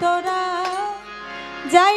তোরা যাই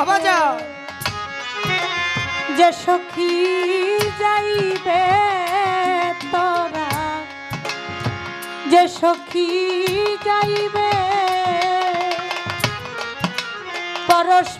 বাবা যাও যে সখী যাইবে তোরা যে সখী যাইবে পরশমণি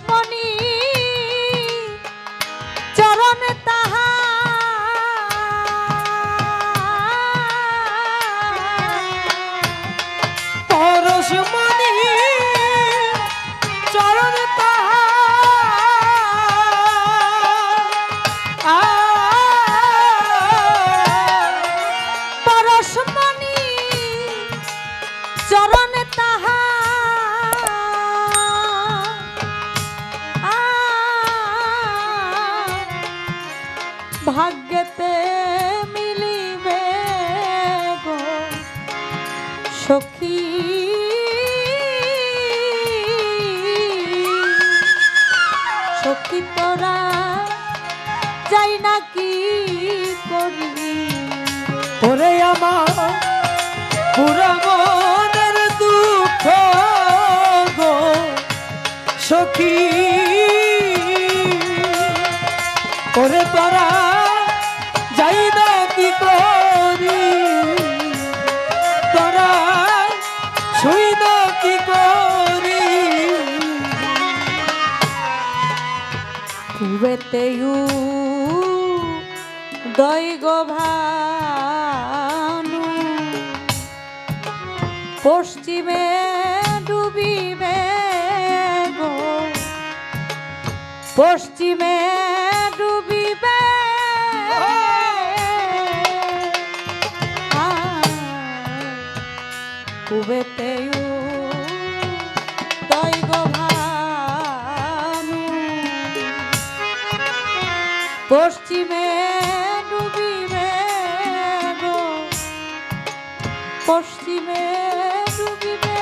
ভাগ্যতে মিলিবে গো সখী। সখী তোরা যাই না কি করি ওরে আমার পুরা কি করি? তোরা শুই কি করি? কুবেতেয়ু দৈগ ভানু পশ্চিমে ডুবিবে গো। পশ্চিমে কুবেতেয়ু দৈগ ভানু। পশ্চিমে ডুবিবে গো পশ্চিমে ডুবিবে।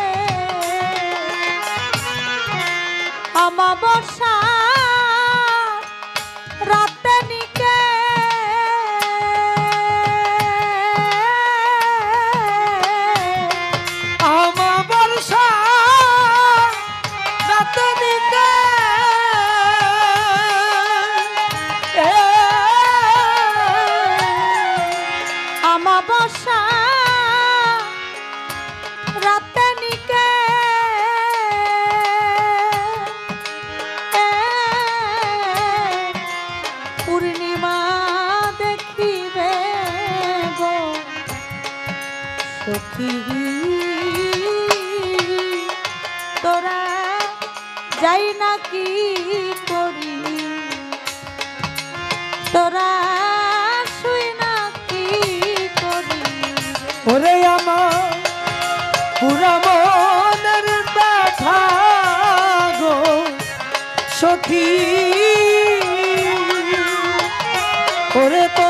যাই না কি করি? তোরা শুই না কি করি? ওরে আমার পুরা মনের ব্যথা গো সখী। ওরে তোরা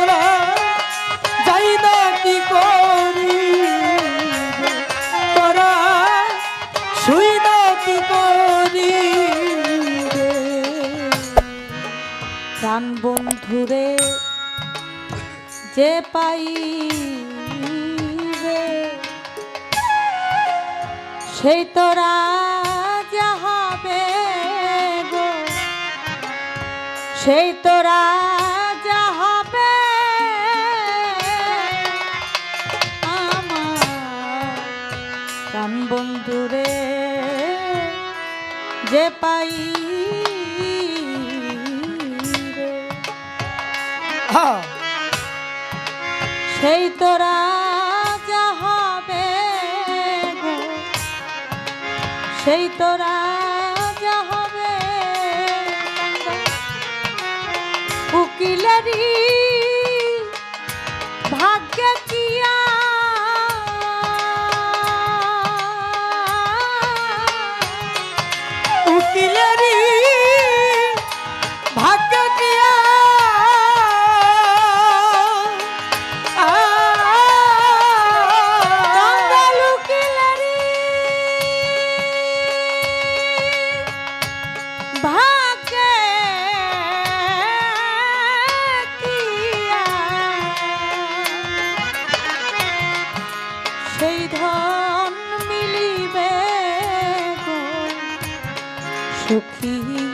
প্রাণ বন্ধুরে যে পাই সেই তোরা যাহাবে গো। সেই তোরা বন্ধুরে যে পাই সেই তোরা রাজা হবে সেই তোরা যাহাবে উকিলারি ভাগ্যে কিয়া সেই ধন মিলিবে সুখী